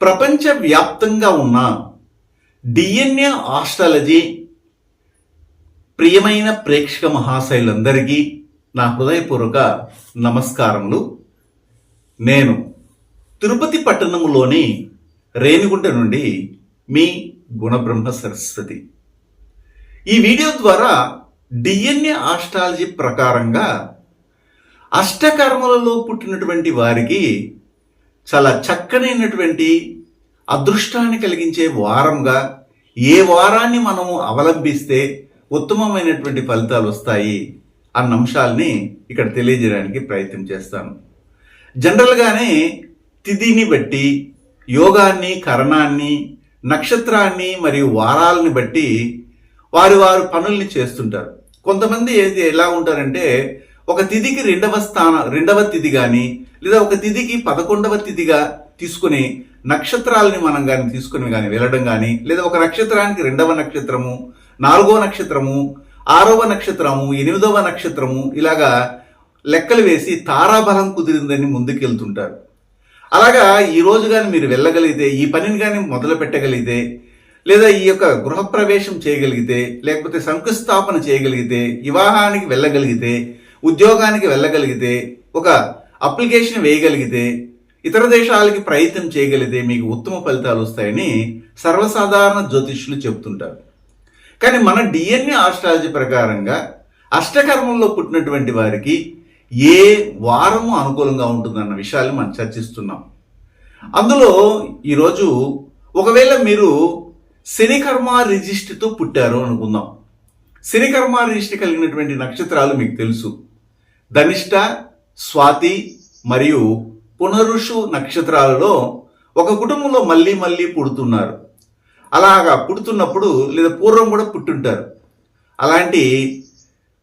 ప్రపంచవ్యాప్తంగా ఉన్న DNA astrology ప్రియమైన ప్రేక్షక మహాశైలందరికీ నా హృదయపూర్వక నమస్కారములు. నేను తిరుపతి పట్టణంలోని రేణిగుంట నుండి మీ గుణబ్రహ్మ సరస్వతి. ఈ వీడియో ద్వారా డిఎన్ఏ ఆస్ట్రాలజీ ప్రకారంగా అష్టకర్మలలో పుట్టినటువంటి వారికి చాలా చక్కనైనటువంటి అదృష్టాన్ని కలిగించే వారంగా ఏ వారాన్ని మనము అవలంబిస్తే ఉత్తమమైనటువంటి ఫలితాలు వస్తాయి అన్న అంశాలని ఇక్కడ తెలియజేయడానికి ప్రయత్నం చేస్తాను. జనరల్గానే తిథిని బట్టి యోగాన్ని కరణాన్ని నక్షత్రాన్ని మరియు వారాలని బట్టి వారి వారు పనుల్ని చేస్తుంటారు. కొంతమంది ఏది ఎలా ఉంటారంటే ఒక తిథికి రెండవ స్థాన రెండవ తిథి కానీ లేదా ఒక తిథికి పదకొండవ తిథిగా తీసుకుని నక్షత్రాలని మనం కానీ తీసుకుని కానీ వెళ్ళడం కానీ లేదా ఒక నక్షత్రానికి రెండవ నక్షత్రము నాలుగవ నక్షత్రము ఆరవ నక్షత్రము ఎనిమిదవ నక్షత్రము ఇలాగా లెక్కలు వేసి తారాబలం కుదిరిందని ముందుకెళ్తుంటారు. అలాగా ఈ రోజు కానీ మీరు వెళ్ళగలిగితే ఈ పనిని కానీ మొదలు పెట్టగలిగితే లేదా ఈ యొక్క గృహప్రవేశం చేయగలిగితే లేకపోతే శంకుస్థాపన చేయగలిగితే వివాహానికి వెళ్ళగలిగితే ఉద్యోగానికి వెళ్ళగలిగితే ఒక అప్లికేషన్ వేయగలిగితే ఇతర దేశాలకి ప్రయత్నం చేయగలిగితే మీకు ఉత్తమ ఫలితాలు వస్తాయని సర్వసాధారణ జ్యోతిష్యులు చెబుతుంటారు. కానీ మన డిఎన్ఏ ఆస్ట్రాలజీ ప్రకారంగా అష్టకర్మంలో పుట్టినటువంటి వారికి ఏ వారము అనుకూలంగా ఉంటుందన్న విషయాలు మనం చర్చిస్తున్నాం. అందులో ఈరోజు ఒకవేళ మీరు శనికర్మ రిజిస్ట్తో పుట్టారు అనుకుందాం. శనికర్మ రిజిస్ట్రీ కలిగినటువంటి నక్షత్రాలు మీకు తెలుసు. ధనిష్ట స్వాతి మరియు పునరుషు నక్షత్రాలలో ఒక కుటుంబంలో మళ్ళీ మళ్ళీ పుడుతున్నారు. అలాగా పుడుతున్నప్పుడు లేదా పూర్వం కూడా పుట్టుంటారు. అలాంటి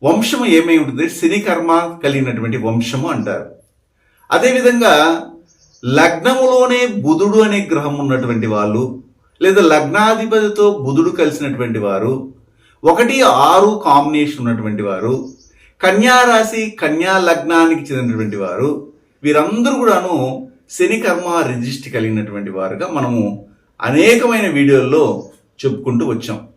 వంశం ఏమై ఉంటుంది? శని కర్మ కలిగినటువంటి వంశము అంటారు. అదేవిధంగా లగ్నములోనే బుధుడు అనే గ్రహం ఉన్నటువంటి వాళ్ళు లేదా లగ్నాధిపతితో బుధుడు కలిసినటువంటి వారు ఒకటి ఆరు కాంబినేషన్ ఉన్నటువంటి వారు కన్యా రాశి కన్యా లగ్నానికి చెందినటువంటి వారు వీరందరూ కూడాను శని కర్మ రిజిస్ట్రీ కలిగినటువంటి వారుగా మనము అనేకమైన వీడియోల్లో చెప్పుకుంటూ వచ్చాం.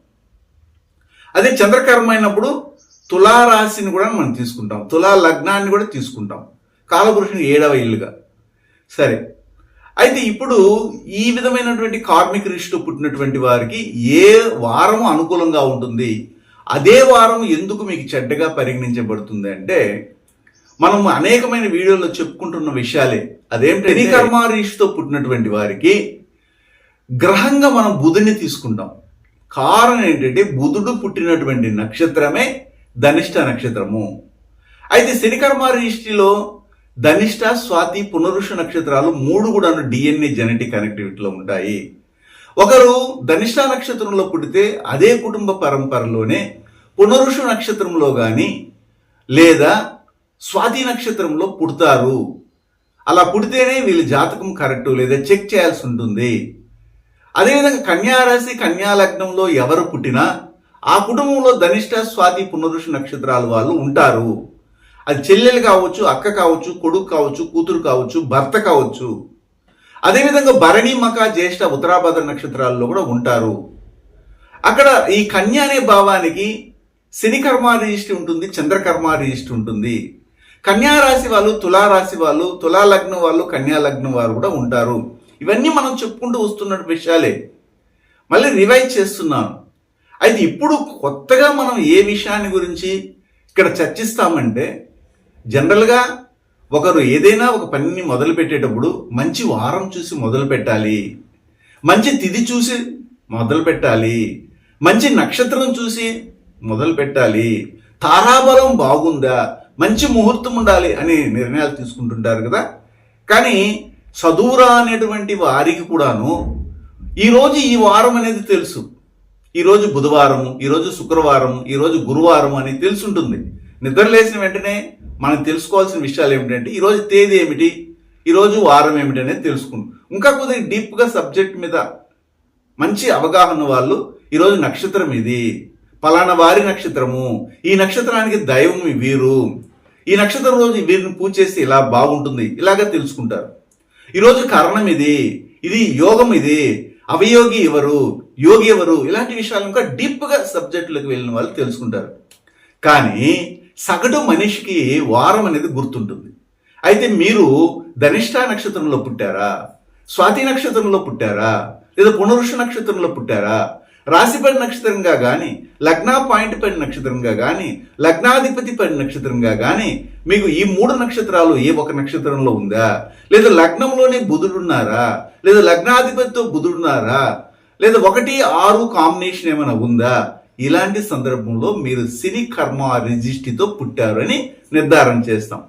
అదే చంద్రకర్మ అయినప్పుడు తులారాశిని కూడా మనం తీసుకుంటాం. తులా లగ్నాన్ని కూడా తీసుకుంటాం. కాలపురుషుని ఏడవ ఇల్లుగా. సరే. అయితే ఇప్పుడు ఈ విధమైనటువంటి కార్మిక రిష్టు పుట్టినటువంటి వారికి ఏ వారము అనుకూలంగా ఉంటుంది? అదే వారం ఎందుకు మీకు చెడ్డగా పరిగణించబడుతుంది అంటే మనం అనేకమైన వీడియోల్లో చెప్పుకుంటున్న విషయాలే. అదేంటి కర్మారీషితో పుట్టినటువంటి వారికి గ్రహంగా మనం బుధుని తీసుకుంటాం. కారణం ఏంటంటే బుధుడు పుట్టినటువంటి నక్షత్రమే ధనిష్ట నక్షత్రము. అయితే శనికర్మారీష్టిలో ధనిష్ట స్వాతి పునరుష నక్షత్రాలు మూడు కూడా డిఎన్ఏ జెనెటిక్ కనెక్టివిటీలో ఉంటాయి. ఒకరు ధనిష్ట నక్షత్రంలో పుట్టితే అదే కుటుంబ పరంపరలోనే పునరుషు నక్షత్రంలో కానీ లేదా స్వాతి నక్షత్రంలో పుడతారు. అలా పుడితేనే వీళ్ళ జాతకం కరెక్ట్ లేదా చెక్ చేయాల్సి ఉంటుంది. అదేవిధంగా కన్యారాశి కన్యాలగ్నంలో ఎవరు పుట్టినా ఆ కుటుంబంలో ధనిష్ట స్వాతి పునరుషు నక్షత్రాలు వాళ్ళు ఉంటారు. అది చెల్లెలు కావచ్చు అక్క కావచ్చు కొడుకు కావచ్చు కూతురు కావచ్చు భర్త కావచ్చు. అదేవిధంగా భరణి మక జ్యేష్ఠ ఉత్తరాభద్ర నక్షత్రాల్లో కూడా ఉంటారు. అక్కడ ఈ కన్య అనే భావానికి శని కర్మ రిజిస్ట్రీ ఉంటుంది చంద్రకర్మ రిజిస్ట్రీ ఉంటుంది. కన్యారాశి వాళ్ళు తులారాశి వాళ్ళు తులాలగ్నం వాళ్ళు కన్యాలగ్నం వారు కూడా ఉంటారు. ఇవన్నీ మనం చెప్పుకుంటూ వస్తున్న విషయాలే. మళ్ళీ రివైజ్ చేస్తున్నాను. అయితే ఇప్పుడు కొత్తగా మనం ఏ విషయాన్ని గురించి ఇక్కడ చర్చిస్తామంటే జనరల్గా ఒకరు ఏదైనా ఒక పనిని మొదలు పెట్టేటప్పుడు మంచి వారం చూసి మొదలు పెట్టాలి మంచి తిది చూసి మొదలు పెట్టాలి మంచి నక్షత్రం చూసి మొదలు పెట్టాలి. తారాబలం బాగుందా? మంచి ముహూర్తం ఉండాలి అని నిర్ణయాలు తీసుకుంటుంటారు కదా. కానీ చదువురా అనేటువంటి వారికి కూడాను ఈరోజు ఈ వారం అనేది తెలుసు. ఈరోజు బుధవారం ఈరోజు శుక్రవారం ఈరోజు గురువారం అని తెలుసుంటుంది. నిద్ర లేచిన వెంటనే మనం తెలుసుకోవాల్సిన విషయాలు ఏమిటంటే ఈరోజు తేదీ ఏమిటి? ఈరోజు వారం ఏమిటి అనేది తెలుసుకుంటాం. ఇంకా కొద్దిగా డీప్గా సబ్జెక్ట్ మీద మంచి అవగాహన వాళ్ళు ఈరోజు నక్షత్రం ఇది. పలానా వారి నక్షత్రము. ఈ నక్షత్రానికి దైవం వీరు. ఈ నక్షత్రం రోజు వీరిని పూజ చేస్తే ఇలా బాగుంటుంది. ఇలాగా తెలుసుకుంటారు. ఈరోజు కరణం ఇది. ఇది యోగం ఇది. అవయోగి ఎవరు? యోగి ఎవరు? ఇలాంటి విషయాలు ఇంకా డీప్గా సబ్జెక్టులకు వెళ్ళిన వాళ్ళు తెలుసుకుంటారు. కానీ సగటు మనిషికి వారం అనేది గుర్తుంటుంది. అయితే మీరు ధనిష్ట నక్షత్రంలో పుట్టారా? స్వాతి నక్షత్రంలో పుట్టారా? లేదా పునరుష నక్షత్రంలో పుట్టారా? రాశిపడి నక్షత్రంగా కానీ లగ్న పాయింట్ పడి నక్షత్రంగా కానీ లగ్నాధిపతి పడి నక్షత్రంగా కానీ మీకు ఈ మూడు నక్షత్రాలు ఏ ఒక నక్షత్రంలో ఉందా? లేదా లగ్నంలోనే బుధుడున్నారా లేదా లగ్నాధిపతితో బుధుడున్నారా లేదా ఒకటి ఆరు కాంబినేషన్ ఏమైనా ఉందా? ఇలాంటి సందర్భంలో మీరు సిని కర్మ రిజిస్ట్రీతో పుట్టారని నిర్ధారణ చేస్తాం.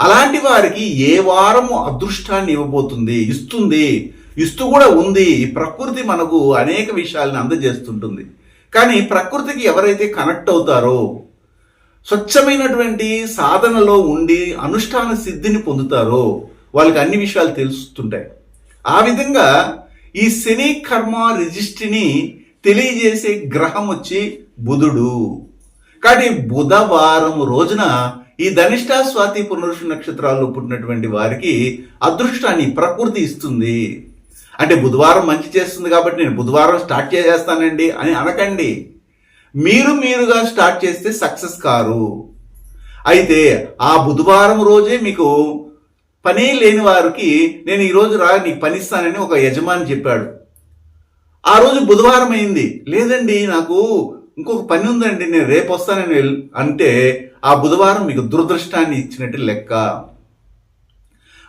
అలాంటి వారికి ఏ వారము అదృష్టాన్ని ఇవ్వబోతుంది ఇస్తుంది? ఇస్తూ కూడా ఉంది. ప్రకృతి మనకు అనేక విషయాలను అందజేస్తుంటుంది. కానీ ప్రకృతికి ఎవరైతే కనెక్ట్ అవుతారో స్వచ్ఛమైనటువంటి సాధనలో ఉండి అనుష్ఠాన సిద్ధిని పొందుతారో వాళ్ళకి అన్ని విషయాలు తెలుస్తుంటాయి. ఆ విధంగా ఈ శని కర్మ రిజిస్ట్రీని తెలియజేసే గ్రహం వచ్చి బుధుడు. కాబట్టి బుధవారం రోజున ఈ ధనిష్ట స్వాతి పునరుష నక్షత్రాల్లో పుట్టినటువంటి వారికి అదృష్టాన్ని ప్రకృతి ఇస్తుంది. అంటే బుధవారం మంచి చేస్తుంది కాబట్టి నేను బుధవారం స్టార్ట్ చేసేస్తానండి అని అనకండి. మీరు మీరుగా స్టార్ట్ చేస్తే సక్సెస్ కారు. అయితే ఆ బుధవారం రోజే మీకు పని లేని వారికి నేను ఈరోజు రా నీకు పనిస్తానని ఒక యజమాని చెప్పాడు. ఆ రోజు బుధవారం అయింది. లేదండి నాకు ఇంకొక పని ఉందండి నేను రేపు వస్తానని అంటే ఆ బుధవారం మీకు దురదృష్టాన్ని ఇచ్చినట్టు లెక్క.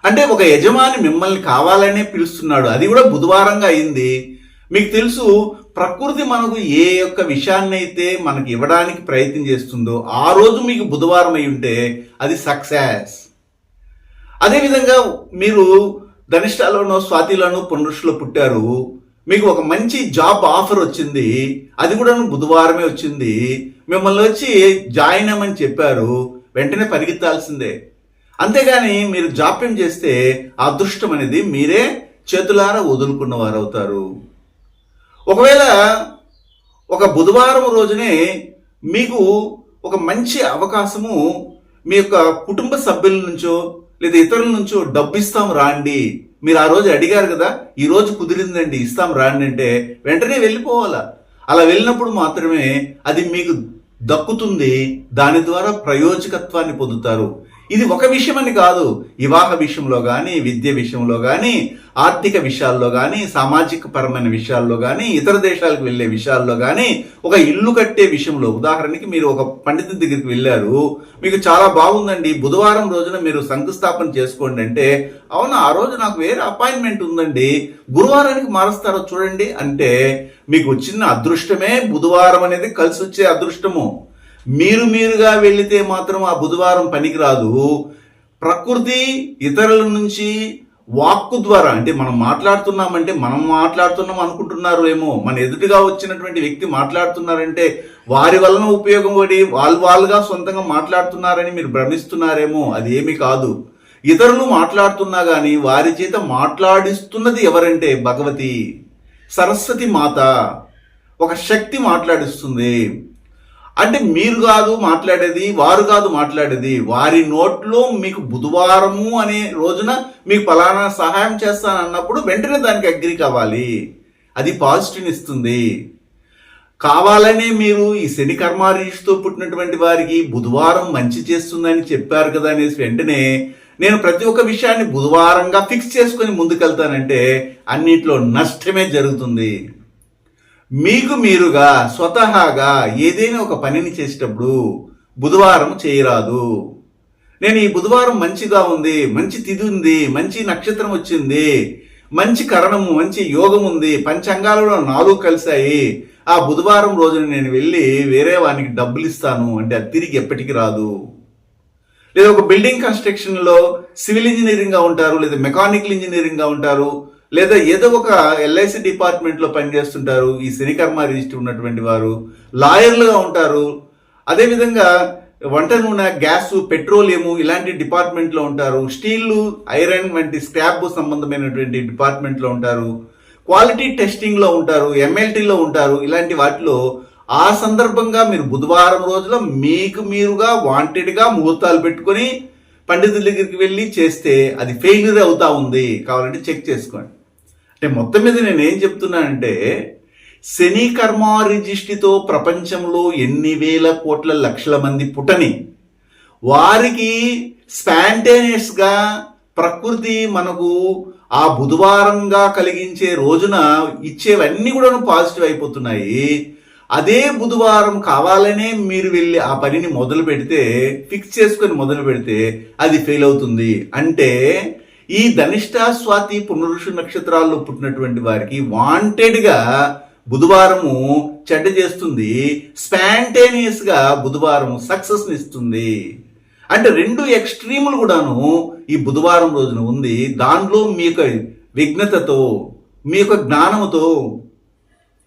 అంటే ఒక యజమాని మిమ్మల్ని కావాలనే పిలుస్తున్నాడు. అది కూడా బుధవారంగా అయింది. మీకు తెలుసు ప్రకృతి మనకు ఏ యొక్క విషయాన్ని అయితే మనకి ఇవ్వడానికి ప్రయత్నం చేస్తుందో ఆ రోజు మీకు బుధవారం అయి ఉంటే అది సక్సెస్ అదేవిధంగా మీరు ధనిష్టాలోనో స్వాతిలోనో పునరుషులో పుట్టారు. మీకు ఒక మంచి జాబ్ ఆఫర్ వచ్చింది. అది కూడా బుధవారమే వచ్చింది. మిమ్మల్ని వచ్చి జాయిన్ అవ్వమని చెప్పారు. వెంటనే పరిగెత్తాల్సిందే. అంతేగాని మీరు జాప్యం చేస్తే ఆ అదృష్టం అనేది మీరే చేతులారా వదులుకున్న వారు అవుతారు ఒకవేళ ఒక బుధవారం రోజునే మీకు ఒక మంచి అవకాశము మీ యొక్క కుటుంబ సభ్యుల నుంచో లేదా ఇతరుల నుంచో డబ్బు ఇస్తాం రాండి. మీరు ఆ రోజు అడిగారు కదా ఈ రోజు కుదిరిందండి ఇస్తాం రాండి అంటే వెంటనే వెళ్ళిపోవాలా. అలా వెళ్ళినప్పుడు మాత్రమే అది మీకు దక్కుతుంది దాని ద్వారా ప్రయోజకత్వాన్ని పొందుతారు. ఇది ఒక విషయం అని కాదు. వివాహ విషయంలో కానీ విద్య విషయంలో కానీ ఆర్థిక విషయాల్లో కానీ సామాజిక పరమైన విషయాల్లో కానీ ఇతర దేశాలకు వెళ్ళే విషయాల్లో కానీ ఒక ఇల్లు కట్టే విషయంలో ఉదాహరణకి మీరు ఒక పండితుడి దగ్గరికి వెళ్ళారు మీకు చాలా బాగుందండి. బుధవారం రోజున మీరు శంకుస్థాపన చేసుకోండి అంటే అవును ఆ రోజు నాకు వేరే అపాయింట్మెంట్ ఉందండి. గురువారానికి మారుస్తారో చూడండి అంటే మీకు వచ్చిన అదృష్టమే బుధవారం అనేది కలిసి వచ్చే అదృష్టము. మీరు మీరుగా వెళితే మాత్రం ఆ బుధవారం పనికిరాదు ప్రకృతి ఇతరుల నుంచి వాక్కు ద్వారా అంటే మనం మాట్లాడుతున్నామంటే మనం మాట్లాడుతున్నాం అనుకుంటున్నారు ఏమో మన ఎదుటిగా వచ్చినటువంటి వ్యక్తి మాట్లాడుతున్నారంటే వారి వలన ఉపయోగం పడి వాళ్ళు వాళ్ళుగా సొంతంగా మాట్లాడుతున్నారని మీరు భ్రమిస్తున్నారేమో అది ఏమీ కాదు. ఇతరులు మాట్లాడుతున్నా కానీ వారి చేత మాట్లాడిస్తున్నది ఎవరంటే భగవతి. సరస్వతి మాత. ఒక శక్తి మాట్లాడిస్తుంది. అంటే మీరు కాదు మాట్లాడేది వారు కాదు మాట్లాడేది. వారి నోట్లో మీకు బుధవారము అనే రోజున మీకు ఫలానా సహాయం చేస్తానన్నప్పుడు వెంటనే దానికి అగ్రి కావాలి. అది పాజిటివ్ ఇస్తుంది. కావాలనే మీరు ఈ శని కర్మారీషితో పుట్టినటువంటి వారికి బుధవారం మంచి చేస్తుందని చెప్పారు కదా అనేసి వెంటనే నేను ప్రతి ఒక్క విషయాన్ని బుధవారంగా ఫిక్స్ చేసుకొని ముందుకెళ్తానంటే అన్నిట్లో నష్టమే జరుగుతుంది. మీకు మీరుగా స్వతహాగా ఏదైనా ఒక పనిని చేసేటప్పుడు బుధవారం చేయరాదు. నేను ఈ బుధవారం మంచిగా ఉంది మంచి తిథి ఉంది మంచి నక్షత్రం వచ్చింది మంచి కరణము మంచి యోగం ఉంది పంచాంగాలలో నాలుగు కలిశాయి. ఆ బుధవారం రోజున నేను వెళ్ళి వేరే వానికి డబ్బులు ఇస్తాను అంటే అది తిరిగి ఎప్పటికి రాదు. లేదా ఒక బిల్డింగ్ కన్స్ట్రక్షన్లో సివిల్ ఇంజనీరింగ్గా ఉంటారు లేదా మెకానికల్ ఇంజనీరింగ్గా ఉంటారు లేదా ఏదో ఒక ఎల్ఐసి డిపార్ట్మెంట్లో పనిచేస్తుంటారు ఈ శనికర్మ రిజిస్టర్ ఉన్నటువంటి వారు లాయర్లుగా ఉంటారు. అదేవిధంగా వంట నూనె గ్యాస్ పెట్రోలియము ఇలాంటి డిపార్ట్మెంట్లో ఉంటారు. స్టీల్ ఐరన్ వంటి స్క్రాప్ సంబంధమైనటువంటి డిపార్ట్మెంట్లో ఉంటారు. క్వాలిటీ టెస్టింగ్లో ఉంటారు ఎంఎల్టీలో ఉంటారు. ఇలాంటి వాటిలో ఆ సందర్భంగా మీరు బుధవారం రోజున మీకు మీరుగా వాంటెడ్గా ముహూర్తాలు పెట్టుకొని పండితుల దగ్గరికి వెళ్ళి చేస్తే అది ఫెయిల్యూర్ అవుతా ఉంది. కావాలంటే చెక్ చేసుకోండి. అంటే మొత్తం మీద నేను ఏం చెప్తున్నానంటే శని కర్మారిజిష్టితో రిజిస్ట్రీతో ప్రపంచంలో ఎన్ని వేల కోట్ల లక్షల మంది పుట్టని వారికి స్పాంటేనియస్గా ప్రకృతి మనకు ఆ బుధవారంగా కలిగించే రోజున ఇచ్చేవన్నీ కూడా పాజిటివ్ అయిపోతున్నాయి. అదే బుధవారం కావాలనే మీరు వెళ్ళి ఆ పనిని మొదలు పెడితే ఫిక్స్ చేసుకొని మొదలు పెడితే అది ఫెయిల్ అవుతుంది. అంటే ఈ ధనిష్ట స్వాతి పునరుషు నక్షత్రాల్లో పుట్టినటువంటి వారికి వాంటెడ్గా బుధవారము చెడ్డ చేస్తుంది. స్పాంటేనియస్గా బుధవారం సక్సెస్ని ఇస్తుంది. అంటే రెండు ఎక్స్ట్రీములు కూడాను ఈ బుధవారం రోజున ఉంది. దాంట్లో మీ యొక్క విఘ్నతతో మీ యొక్క జ్ఞానముతో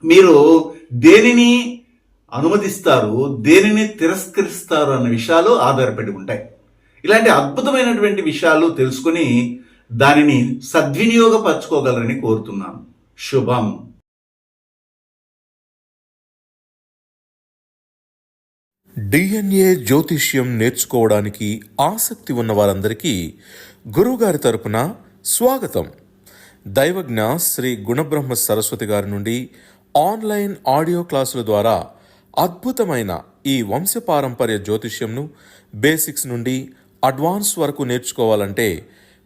మీరు దేనిని అనుమతిస్తారు దేనిని తిరస్కరిస్తారు అన్న విషయాలు ఆధారపడి ఉంటాయి. ఇలాంటి అద్భుతమైనటువంటి విషయాలు తెలుసుకుని దానిని సద్వినియోగపరచుకోగలరని కోరుతున్నాను. శుభం. డిఎన్ఏ జ్యోతిష్యం నేర్చుకోవడానికి ఆసక్తి ఉన్న వారందరికీ గురువుగారి తరపున స్వాగతం. దైవజ్ఞ శ్రీ గుణబ్రహ్మ సరస్వతి గారి నుండి ఆన్లైన్ ఆడియో క్లాసుల ద్వారా అద్భుతమైన ఈ వంశపారంపర్య జ్యోతిష్యంను బేసిక్స్ నుండి అడ్వాన్స్ వరకు నేర్చుకోవాలంటే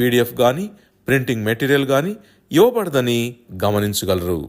పీడిఎఫ్ కానీ ప్రింటింగ్ మెటీరియల్ కానీ ఇవ్వబడదని గమనించగలరు.